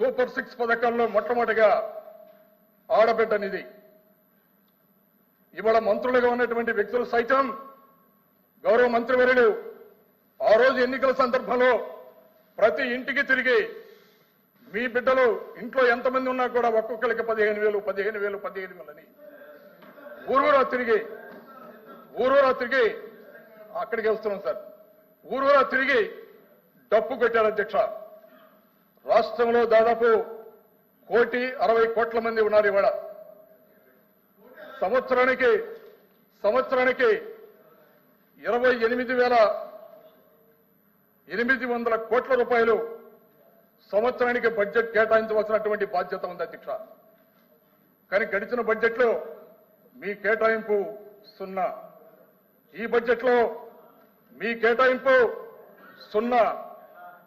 Super six పథకాల్లో మొట్టమొదటిగా ఆడబిడ్డ నిధి ఇవాళ మంత్రులుగా ఉన్నటువంటి వ్యక్తులు సైతం గౌరవ మంత్రివర్యులు ఆ రోజు ఎన్నికల సందర్భంలో ప్రతి ఇంటికి తిరిగి మీ బిడ్డలు ఇంట్లో ఎంతమంది ఉన్నా కూడా ఒక్కొక్కరికి పదిహేను వేలు పదిహేను వేలు పదిహేను వేలు అని. ఊరూరా తిరిగి ఊరూరా తిరిగి అక్కడికి వస్తున్నాం సార్. ఊరూరా తిరిగి డప్పు కొట్టారు అధ్యక్ష. రాష్ట్రంలో దాదాపు కోటి అరవై కోట్ల మంది ఉన్నారు ఇవాళ. సంవత్సరానికి సంవత్సరానికి ఇరవై ఎనిమిది వేల ఎనిమిది వందల కోట్ల రూపాయలు సంవత్సరానికి బడ్జెట్ కేటాయించవలసినటువంటి బాధ్యత ఉంది అధ్యక్ష. కానీ గడిచిన బడ్జెట్లో మీ కేటాయింపు సున్నా. ఈ బడ్జెట్లో మీ కేటాయింపు సున్నా.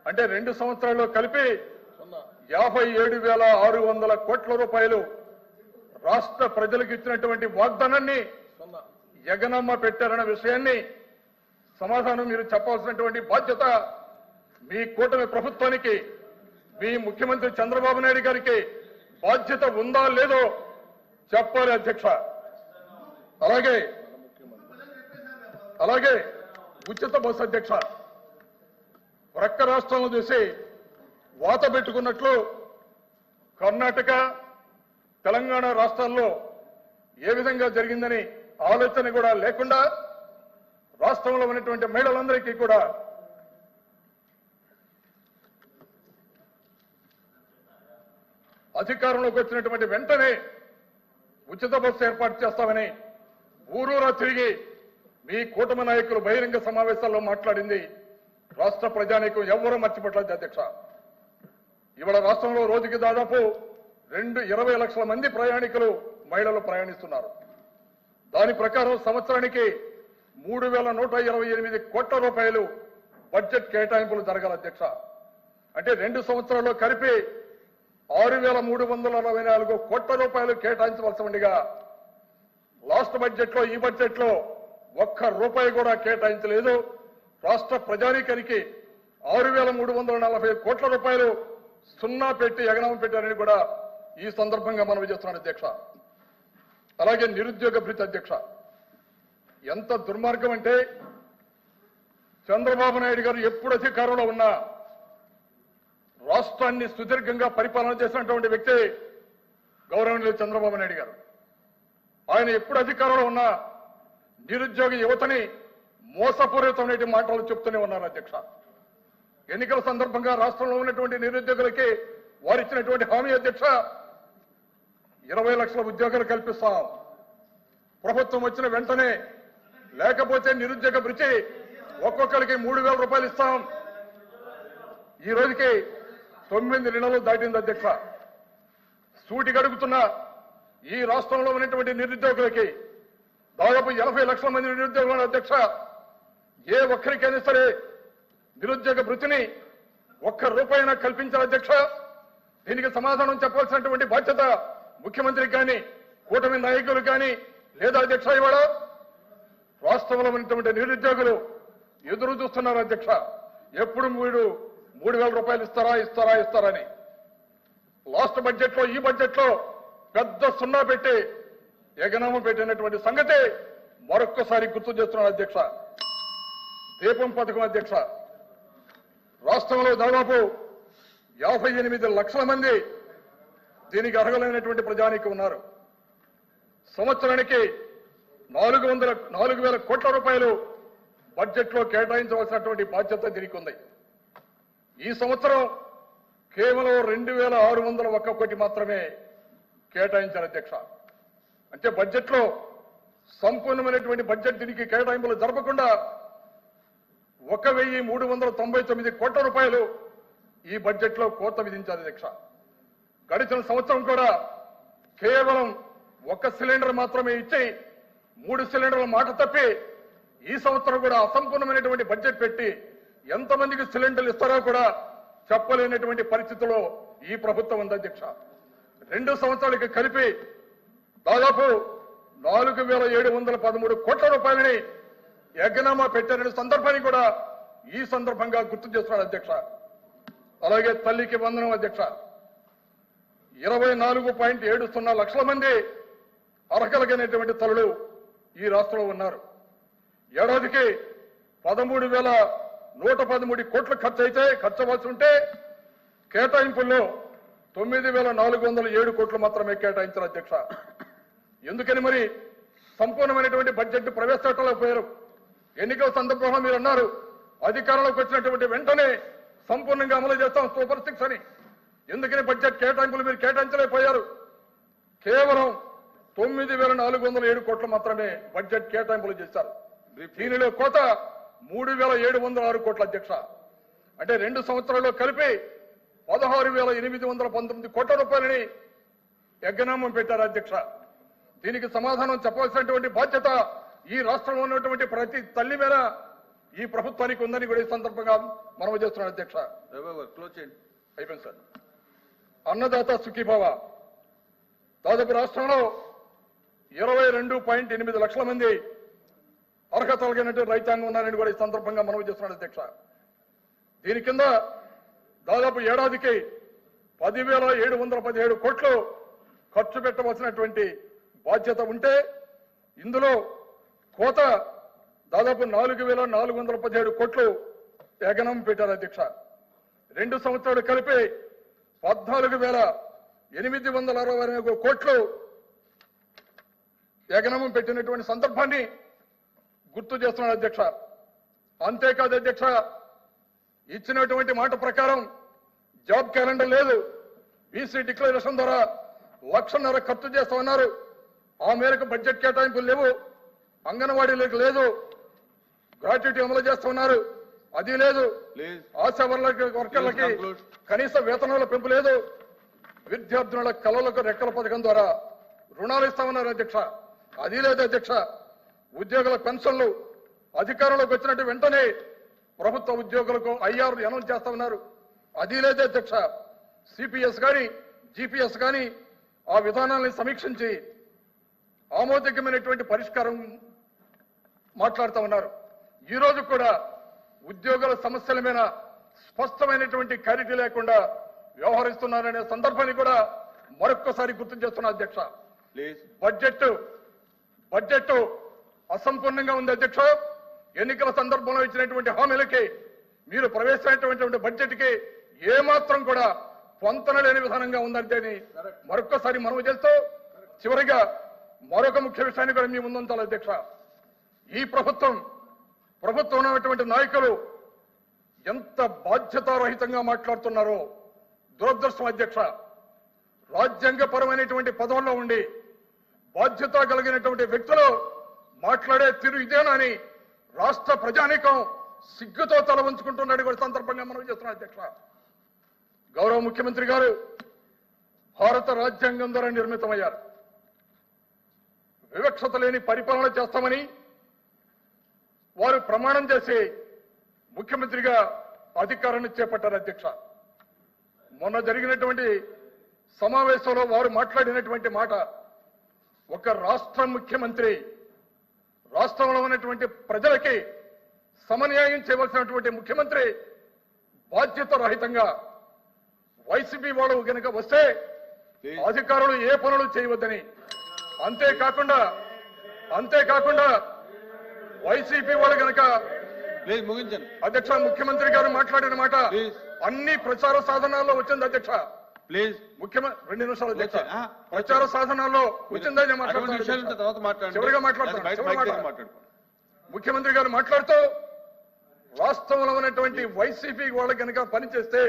అంటే రెండు సంవత్సరాల్లో కలిపి యాభై ఏడు వేల ఆరు వందల కోట్ల రూపాయలు రాష్ట్ర ప్రజలకు ఇచ్చినటువంటి వాగ్దానాన్ని ఎగనమ్మ పెట్టారన్న విషయాన్ని సమాధానం మీరు చెప్పాల్సినటువంటి బాధ్యత మీ కూటమి ప్రభుత్వానికి మీ ముఖ్యమంత్రి చంద్రబాబు నాయుడు గారికి బాధ్యత ఉందా లేదో చెప్పాలి అధ్యక్ష. అలాగే అలాగే ఉచిత బస్సు అధ్యక్ష. ప్రక్క రాష్ట్రంలో చూసి వాత పెట్టుకున్నట్లు కర్ణాటక తెలంగాణ రాష్ట్రాల్లో ఏ విధంగా జరిగిందని ఆలోచన కూడా లేకుండా రాష్ట్రంలో ఉన్నటువంటి మహిళలందరికీ కూడా అధికారంలోకి వచ్చినటువంటి వెంటనే ఉచిత బస్సు ఏర్పాటు చేస్తామని ఊరూరా తిరిగి మీ కూటమి నాయకులు బహిరంగ సమావేశాల్లో మాట్లాడింది. రాష్ట్ర ప్రజానీకం ఎవరూ మర్చిపెట్టలేదు అధ్యక్ష. ఇవాళ రాష్ట్రంలో రోజుకి దాదాపు రెండు ఇరవై లక్షల మంది ప్రయాణికులు మహిళలు ప్రయాణిస్తున్నారు. దాని ప్రకారం సంవత్సరానికి మూడు వేల నూట ఇరవై ఎనిమిది కోట్ల రూపాయలు బడ్జెట్ కేటాయింపులు జరగాలి అధ్యక్ష. అంటే రెండు సంవత్సరాల్లో కలిపి ఆరు వేల మూడు వందల అరవై నాలుగు కోట్ల రూపాయలు కేటాయించవలసి ఉండగా లాస్ట్ బడ్జెట్లో ఈ బడ్జెట్లో ఒక్క రూపాయి కూడా కేటాయించలేదు. రాష్ట్ర ప్రజానీకానికి ఆరు వేల మూడు వందల నలభై కోట్ల రూపాయలు సున్నా పెట్టి ఎగనామం పెట్టారని కూడా ఈ సందర్భంగా మనం చేస్తున్నాను అధ్యక్ష. అలాగే నిరుద్యోగ భృతి అధ్యక్ష. ఎంత దుర్మార్గం అంటే చంద్రబాబు నాయుడు గారు ఎప్పుడు అధికారంలో ఉన్నా రాష్ట్రాన్ని సుదీర్ఘంగా పరిపాలన చేసినటువంటి వ్యక్తి గౌరవనీయులు చంద్రబాబు నాయుడు గారు. ఆయన ఎప్పుడు అధికారంలో ఉన్నా నిరుద్యోగ యువతని మోసపూరితమైన మాటలు చెప్తూనే ఉన్నారు అధ్యక్ష. ఎన్నికల సందర్భంగా రాష్ట్రంలో ఉన్నటువంటి నిరుద్యోగులకి వారు ఇచ్చినటువంటి హామీ అధ్యక్ష ఇరవై లక్షల ఉద్యోగాలు కల్పిస్తాం. ప్రభుత్వం వచ్చిన వెంటనే లేకపోతే నిరుద్యోగ భృతి ఒక్కొక్కరికి మూడు వేల రూపాయలు ఇస్తాం. ఈ రోజుకి తొమ్మిది నెలలు దాటింది అధ్యక్ష. సూటి గడుపుతున్న ఈ రాష్ట్రంలో ఉన్నటువంటి నిరుద్యోగులకి దాదాపు ఎనభై లక్షల మంది నిరుద్యోగులు అధ్యక్ష. ఏ ఒక్కరికైనా సరే నిరుద్యోగ భృతిని ఒక్క రూపాయినా కల్పించాలి అధ్యక్ష. దీనికి సమాధానం చెప్పాల్సినటువంటి బాధ్యత ముఖ్యమంత్రి కానీ కూటమి నాయకులు కానీ లేదా అధ్యక్ష ఇవాళ రాష్ట్రంలో ఉన్నటువంటి నిరుద్యోగులు ఎదురు చూస్తున్నారు అధ్యక్ష. ఎప్పుడు వీడు మూడు వేల రూపాయలు ఇస్తారా ఇస్తారా ఇస్తారని. లాస్ట్ బడ్జెట్లో ఈ బడ్జెట్లో పెద్ద సున్నా పెట్టి ఎగనామం పెట్టినటువంటి సంగతి మరొక్కసారి గుర్తు చేస్తున్నాను అధ్యక్ష. దీపం పథకం అధ్యక్ష. రాష్ట్రంలో దాదాపు యాభై ఎనిమిది లక్షల మంది దీనికి అర్హులైనటువంటి ప్రజానికి ఉన్నారు. సంవత్సరానికి నాలుగు వందల నాలుగు వేల కోట్ల రూపాయలు బడ్జెట్లో కేటాయించవలసినటువంటి బాధ్యత దీనికి ఉంది ఈ సంవత్సరం కేవలం రెండు వేల ఆరు వందల ఒక్క కోటి మాత్రమే కేటాయించారు అధ్యక్ష. అంటే బడ్జెట్లో సంపూర్ణమైనటువంటి బడ్జెట్ దీనికి కేటాయింపులు జరపకుండా ఒక వెయ్యి మూడు వందల తొంభై తొమ్మిది కోట్ల రూపాయలు ఈ బడ్జెట్లో కోత విధించారు అధ్యక్ష గడిచిన సంవత్సరం కూడా కేవలం ఒక సిలిండర్ మాత్రమే ఇచ్చి మూడు సిలిండర్ల మాట తప్పి ఈ సంవత్సరం కూడా అసంపూర్ణమైనటువంటి బడ్జెట్ పెట్టి ఎంతమందికి సిలిండర్లు ఇస్తారో కూడా చెప్పలేనటువంటి పరిస్థితిలో ఈ ప్రభుత్వం ఉంది అధ్యక్ష రెండు సంవత్సరాలకి కలిపి దాదాపు నాలుగు వేల ఏడు వందల పదమూడు కోట్ల రూపాయలని ఏకనామా పెట్టారనే సందర్భాన్ని కూడా ఈ సందర్భంగా గుర్తు చేస్తున్నాడు అధ్యక్ష. అలాగే తల్లికి వందనం అధ్యక్ష. ఇరవై నాలుగు పాయింట్ ఏడు సున్నా లక్షల మంది అర్హతలకైనటువంటి తల్లులు ఈ రాష్ట్రంలో ఉన్నారు. ఏడాదికి పదమూడు వేల నూట పదమూడు కోట్లు ఖర్చు అయితే ఖర్చవలసి ఉంటే కేటాయింపుల్లో తొమ్మిది వేల నాలుగు వందల ఏడు కోట్లు మాత్రమే కేటాయించారు అధ్యక్ష. ఎందుకని మరి సంపూర్ణమైనటువంటి బడ్జెట్ ప్రవేశపెట్టలేకపోయారు? ఎన్నికల సందర్భంలో మీరు అన్నారు అధికారంలోకి వచ్చినటువంటి వెంటనే సంపూర్ణంగా అమలు చేస్తాం. సూపర్ సిక్స్ అని. ఎందుకని బడ్జెట్ కేటాయింపులు మీరు కేటాయించలేకపోయారు? కేవలం తొమ్మిది వేల నాలుగు వందల ఏడు కోట్లు మాత్రమే బడ్జెట్ కేటాయింపులు చేశారు. దీనిలో కోత మూడు వేల ఏడు వందల ఆరు కోట్ల అధ్యక్ష. అంటే రెండు సంవత్సరాల్లో కలిపి పదహారు వేల ఎనిమిది వందల పంతొమ్మిది కోట్ల రూపాయలని యజ్ఞనామం పెట్టారు అధ్యక్ష. దీనికి సమాధానం చెప్పాల్సినటువంటి బాధ్యత ఈ రాష్ట్రంలో ఉన్నటువంటి ప్రతి తల్లి మీద ఈ ప్రభుత్వానికి ఉందని కూడా ఈ సందర్భంగా మనవి చేస్తున్నాను అధ్యక్ష. క్లోజ్ చేయండి. అయిపోయింది సార్. అన్నదాత సుఖీభవ. దాదాపు రాష్ట్రంలో ఇరవై రెండు పాయింట్ ఎనిమిది లక్షల మంది అర్హత కలిగినటువంటి రైతాంగం ఉన్నారని కూడా ఈ సందర్భంగా మనవి చేస్తున్నాడు అధ్యక్ష. దీని కింద దాదాపు ఏడాదికి పదివేల ఏడు వందల పదిహేడు కోట్లు ఖర్చు పెట్టవలసినటువంటి బాధ్యత ఉంటే ఇందులో కోత దాదాపు నాలుగు వేల నాలుగు వందల పదిహేడు కోట్లు ఎగనం పెట్టారు అధ్యక్ష. రెండు సంవత్సరాలు కలిపి పద్నాలుగు వేల ఎనిమిది వందల అరవై నాలుగు కోట్లు ఏకనామం పెట్టినటువంటి సందర్భాన్ని గుర్తు చేస్తున్నాడు అధ్యక్ష. అంతేకాదు అధ్యక్ష ఇచ్చినటువంటి మాట ప్రకారం జాబ్ క్యాలెండర్ లేదు. బీసీ డిక్లరేషన్ ద్వారా లక్షన్నర ఖర్చు చేస్తామన్నారు. ఆ మేరకు బడ్జెట్ కేటాయింపులు లేవు. అంగన్వాడీలకు లేదు. గ్రాట్యుటీ అమలు చేస్తున్నారు. అది లేదు. ఆశా వర్కర్లకి. కనీస వేతనాల పెంపు లేదు. విద్యార్థుల కళలకు రెక్కల పథకం ద్వారా రుణాలు ఇస్తామన్నారు అధ్యక్ష. అది లేదు అధ్యక్ష. ఉద్యోగుల పెన్షన్లు అధికారంలోకి వచ్చినట్టు వెంటనే ప్రభుత్వ ఉద్యోగులకు ఐఆర్ అనౌన్స్ చేస్తామన్నారు. అది లేదు అధ్యక్ష. సిపిఎస్ కానీ జిపిఎస్ కానీ ఆ విధానాన్ని సమీక్షించి ఆమోదకమైనటువంటి పరిష్కారం మాట్లాడుతూ ఉన్నారు. ఈ రోజు కూడా ఉద్యోగుల సమస్యల మీద స్పష్టమైనటువంటి క్లారిటీ లేకుండా వ్యవహరిస్తున్నారనే సందర్భాన్ని కూడా మరొక్కసారి గుర్తు చేస్తున్నా అధ్యక్ష. ప్లీజ్. బడ్జెట్ బడ్జెట్ అసంపూర్ణంగా ఉంది అధ్యక్ష. ఎన్నికల సందర్భంలో ఇచ్చినటువంటి హామీలకి మీరు ప్రవేశించినటువంటి బడ్జెట్కి ఏమాత్రం కూడా పొంతన లేని విధానంగా ఉందంటే మరొక్కసారి మనవి చేస్తూ చివరిగా మరొక ముఖ్య విషయాన్ని కూడా మీ ముందుంచాలి అధ్యక్ష. ఈ ప్రభుత్వం ప్రభుత్వం ఉన్నటువంటి నాయకులు ఎంత బాధ్యతారహితంగా మాట్లాడుతున్నారో దురదృష్టం అధ్యక్ష. రాజ్యాంగపరమైనటువంటి పదవుల్లో ఉండి బాధ్యత కలిగినటువంటి వ్యక్తులు మాట్లాడే తీరు ఇదేనని రాష్ట్ర ప్రజానీకం సిగ్గుతో తల ఉంచుకుంటున్నాడు కూడా సందర్భంగా మనం చేస్తున్నాం అధ్యక్ష. గౌరవ ముఖ్యమంత్రి గారు భారత రాజ్యాంగం ద్వారా నిర్మితమయ్యారు. వివక్షత లేని పరిపాలన చేస్తామని వారు ప్రమాణం చేసి ముఖ్యమంత్రిగా అధికారాన్ని చేపట్టారు అధ్యక్ష. మొన్న జరిగినటువంటి సమావేశంలో వారు మాట్లాడినటువంటి మాట ఒక రాష్ట్ర ముఖ్యమంత్రి రాష్ట్రంలో ఉన్నటువంటి ప్రజలకి సమన్యాయం చేయవలసినటువంటి ముఖ్యమంత్రి బాధ్యత రహితంగా వైసీపీ వాళ్ళు కనుక వస్తే అధికారులు ఏ పనులు చేయవద్దని. అంతేకాకుండా అంతేకాకుండా వైసీపీ వాళ్ళు కనుక ప్లీజ్ ముగించండి అధ్యక్ష ముఖ్యమంత్రి గారు మాట్లాడిన మాట. అన్ని ప్రచార సాధనాల్లో వచ్చింది అధ్యక్ష. ప్లీజ్. ముఖ్యమంత్రి రెండు నిమిషాలు అధ్యక్ష. ప్రచార సాధనాల్లో వచ్చిందని చివరిగా మాట్లాడతాను, ముఖ్యమంత్రి గారు మాట్లాడుతూ రాష్ట్రంలో ఉన్నటువంటి వైసీపీ వాళ్ళు కనుక పనిచేస్తే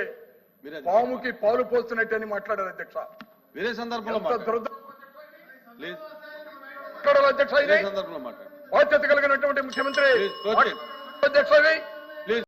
పాముకి పాలు పోస్తున్నట్టు అని మాట్లాడారు అధ్యక్ష. వేరే సందర్భంలో మాట్లాడాలి అధ్యక్ష సందర్భంలో మాట్లాడండి. బాధ్యత కలిగినటువంటి ముఖ్యమంత్రి. Please,